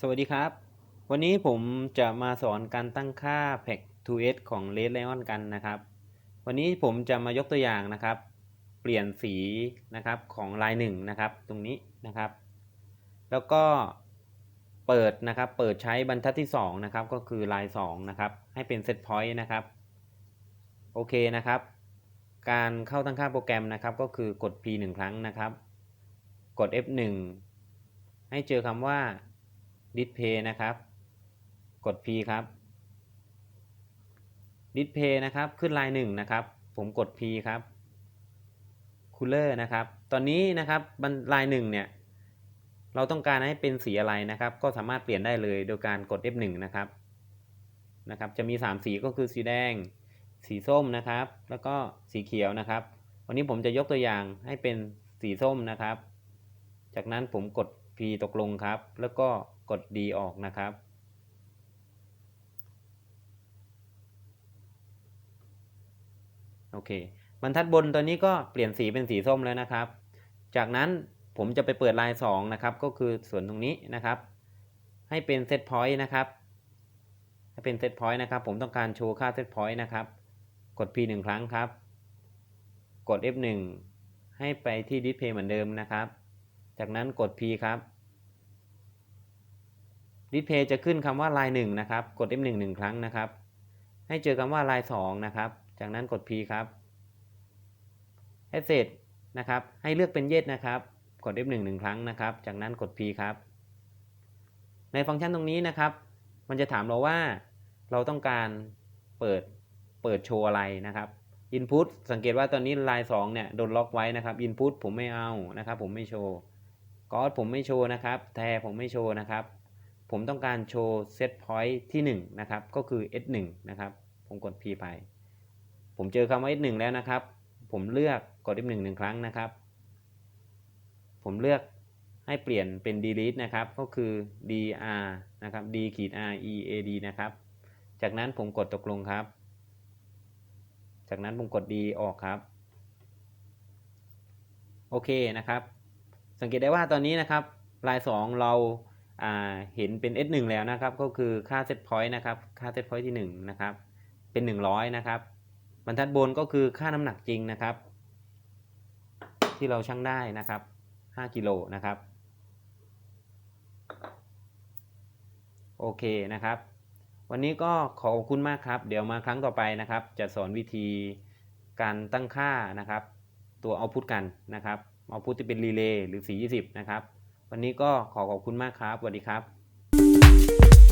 สวัสดีครับ วันนี้ผมจะมาสอนการตั้งค่า p a c 2s ของ Red Lion กันนะครับ วันนี้ผมจะมายกตัวอย่างนะครับ เปลี่ยนสีนะครับของลายหนึ่งนะครับ ตรงนี้นะครับ แล้วก็เปิดนะครับ เปิดใช้บรรทัดที่2นะครับ ก็คือลาย2นะครับ ให้เป็น set point นะครับ โอเคนะครับ การเข้าตั้งค่าโปรแกรมนะครับ ก็คือกด P 1 ครั้งนะครับ กด F1 ให้เจอคำว่า display นะครับ กด P ครับ display นะครับ ขึ้นลายหนึ่งนะครับ ผมกด P ครับ cooler นะครับ ตอนนี้นะครับบันลายหนึ่งเนี่ย เราต้องการให้เป็นสีอะไรนะครับ ก็สามารถเปลี่ยนได้เลยโดยการกด F1 นะครับ นะครับ จะมี 3 สีก็คือสีแดง สีส้มนะครับ แล้วก็สีเขียวนะครับ วันนี้ผมจะยกตัวอย่างให้เป็นสีส้มนะครับ จากนั้นผมกด P ตกลงครับ แล้วก็กด D ออกนะครับ โอเคบรรทัดบนตัวนี้ก็เปลี่ยนสีเป็นสีส้มแล้วนะครับ จากนั้นผมจะไปเปิดลาย 2 นะครับ ก็คือส่วนตรงนี้นะครับ ให้เป็น set point นะครับให้เป็น set point นะครับ ผมต้องการโชว์ค่า set point นะครับ กด P 1 ครั้งครับ กด F1 ให้ไปที่ display เหมือนเดิมนะครับ จากนั้นกด P ครับ display จะขึ้นคำว่าลาย1นะครับ กด F1 1 ครั้งนะครับ ให้เจอคำว่าลาย2นะครับ จากนั้นกด P ครับ Asset นะครับ ให้เลือกเป็น Yes นะครับ กด F1 1 ครั้งนะครับ จากนั้นกด P ครับ ในฟังก์ชันตรงนี้นะครับ มันจะถามเราว่าเราต้องการเปิดเปิดโชว์อะไรนะครับ Input สังเกตว่าตอนนี้ลาย2เนี่ยโดนล็อกไว้นะครับ Input ผมไม่เอานะครับ ผมไม่โชว์ กอดผมไม่โชว์นะครับ แทผมไม่โชว์นะครับ ผมต้องการโชว์ set point ที่1นะครับ ก็คือ s1 นะครับ ผมกด p ไป ผมเจอคำว่า s1 แล้วนะครับ ผมเลือกกด f1 หนึ่งครั้งนะครับ ผมเลือกให้เปลี่ยนเป็น delete นะครับ ก็คือ dr นะครับ d ขีด r e a d นะครับ จากนั้นผมกดตกลงครับ จากนั้นผมกด D ออกครับ โอเคนะครับ สังเกตได้ว่าตอนนี้นะครับลาย 2 เราเห็นเป็น S1 แล้วนะครับ ก็คือค่า set point นะครับ ค่า set point ที่ 1 นะครับ เป็น 100 นะครับ บรรทัดบนก็คือค่าน้ำหนักจริงนะครับ ที่เราชั่งได้นะครับ 5 กิโลนะครับ โอเคนะครับ วันนี้ก็ขอบคุณมากครับ เดี๋ยวมาครั้งต่อไปนะครับ จะสอนวิธีการตั้งค่านะครับ ตัวเอาพุทกันนะครับ เอาพุทที่เป็นรีเลย์หรือ420 นะครับ วันนี้ก็ขอขอบคุณมากครับสวัสดีครับ